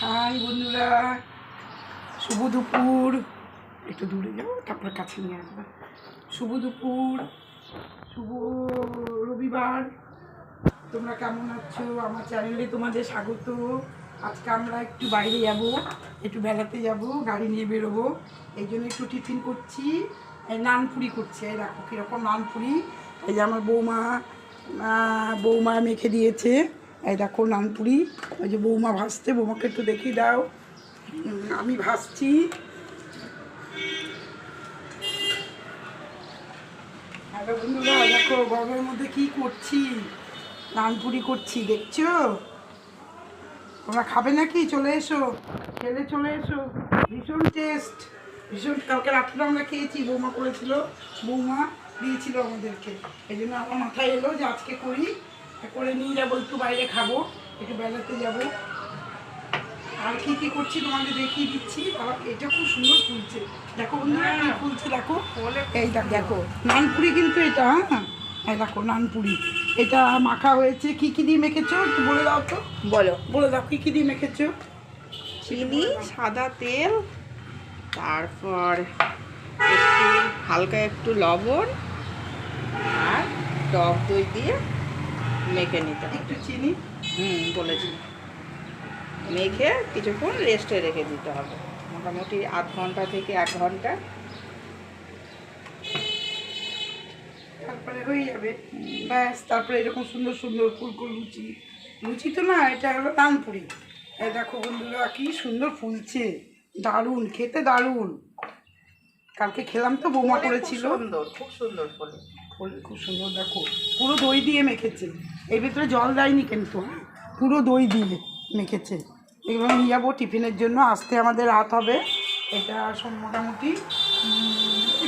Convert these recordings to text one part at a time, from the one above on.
High বন্ধুরা, শুভ দুপুর। একটু দূরে যাও তারপর কাছে নিয়ে আসবে। শুভ দুপুর, শুভ রবিবার। তোমরা কেমন আছো? আমার চ্যানেলে তোমাদের স্বাগত। আজকে আমরা একটু বাইরে যাব, একটু বেড়াতে যাব, গাড়ি নিয়ে বেরোবো। এই জন্য একটু টিফিন করছি নানপুরি করছে। দেখো কীরকম নানপুরি। এই যে আমার বৌমা বৌমা মেখে দিয়েছে। এই দেখো নানপুরি ওই যে বৌমা ভাজতে বৌমাকে একটু দেখিয়ে দাও। আমি ভাসছি। দেখো গরমের মধ্যে কি করছি? নানপুরি করছি, দেখছ? তোমরা খাবে নাকি? চলে এসো। খেলে চলে এসো। ভীষণ টেস্ট ভীষণ কালকে রাত্রে আমরা খেয়েছি, বৌমা করেছিল, বৌমা দিয়েছিল আমাদেরকে। এই জন্য আমার মাথায় এলো যে আজকে করি। করে নিয়ে যাব একটু বাইরে খাব একটু বেড়াতে যাব। আর কি কি করছি তোমাকে দেখিয়ে দিচ্ছি। আবার এটা খুব সুন্দর ফুলছে। দেখো বন্ধুরা কি ফুলছে দেখো। এই দেখো নানপুরি কিন্তু এটা হ্যাঁ? এই দেখো নানপুরি। এটা মাখা হয়েছে। কি কি দিয়ে মেখেছো? একটু বলে দাও তো। বলো। বলে দাও কি কি দিয়ে মেখেছো? চিনি সাদা তেল তারপর একটু হালকা একটু লবণ আর টক দই দিয়ে মেখে নিতে হবে। একটু চিনি? হুম বলেছি। মেখে কিছুক্ষণ রেস্টে রেখে দিতে হবে। মোটামুটি আধ ঘণ্টা থেকে এক ঘণ্টা। তারপরে হয়ে যাবে। ব্যাস তারপরে এরকম সুন্দর সুন্দর ফুলকো লুচি। লুচি তো না এটা হলো নানপুরি এই দেখো বন্ধুরা কি সুন্দর ফুলছে। দারুণ খেতে দারুণ। কালকে খেলাম তো বৌমা করেছিল। সুন্দর খুব সুন্দর ফলে। খুব সুন্দর, দেখো। পুরো দই দিয়ে মেখেছে। এর ভিতরে জল দেয়নি কিন্তু হ্যাঁ? পুরো দই দিয়ে মেখেছে। এগুলো নিয়ে যাব টিফিনের জন্য। আসতে আমাদের রাত হবে। এটা মোটামুটি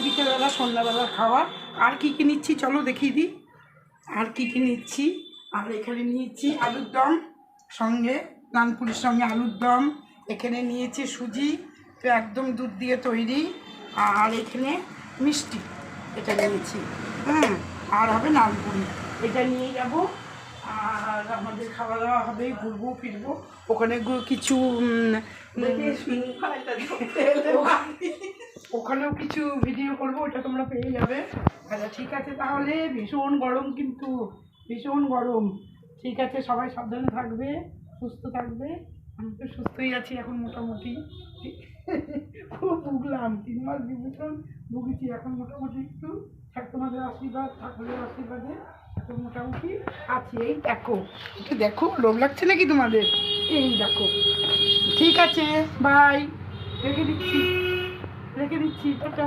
বিকেলবেলা, সন্ধ্যাবেলা খাওয়া আর কি কী নিচ্ছি চলো দেখিয়ে দিই। আর কি কী নিচ্ছি? আর এখানে নিয়েছি আলুর দম, সঙ্গে নানপুরির সঙ্গে আলুর দম। এখানে নিয়েছি সুজি তো একদম দুধ দিয়ে তৈরি। আর এখানে মিষ্টি। এটা নিয়েছি হ্যাঁ আর হবে নানপুরি এটা নিয়ে যাব আর আমাদের খাওয়া দাওয়া হবে ঘুরবো ফিরবো। ওখানে কিছু ওখানেও কিছু ভিডিও করব ওটা তোমরা পেয়ে যাবে। আচ্ছা ঠিক আছে তাহলে ভীষণ গরম কিন্তু ভীষণ গরম। ঠিক আছে সবাই সাবধানে থাকবে সুস্থ থাকবে। আমি তো সুস্থই আছি এখন মোটামুটি। খুব ভুগলাম তিন মাস বিভূষণ ভুগেছি এখন মোটামুটি একটু ঠাকুমাদের আশীর্বাদ, ঠাকুরের আশীর্বাদে এখন মোটামুটি আছি। এই দেখো, একটু দেখো লোভ লাগছে নাকি তোমাদের? এই দেখো, ঠিক আছে বাই রেখে দিচ্ছি রেখে দিচ্ছি, টাটা।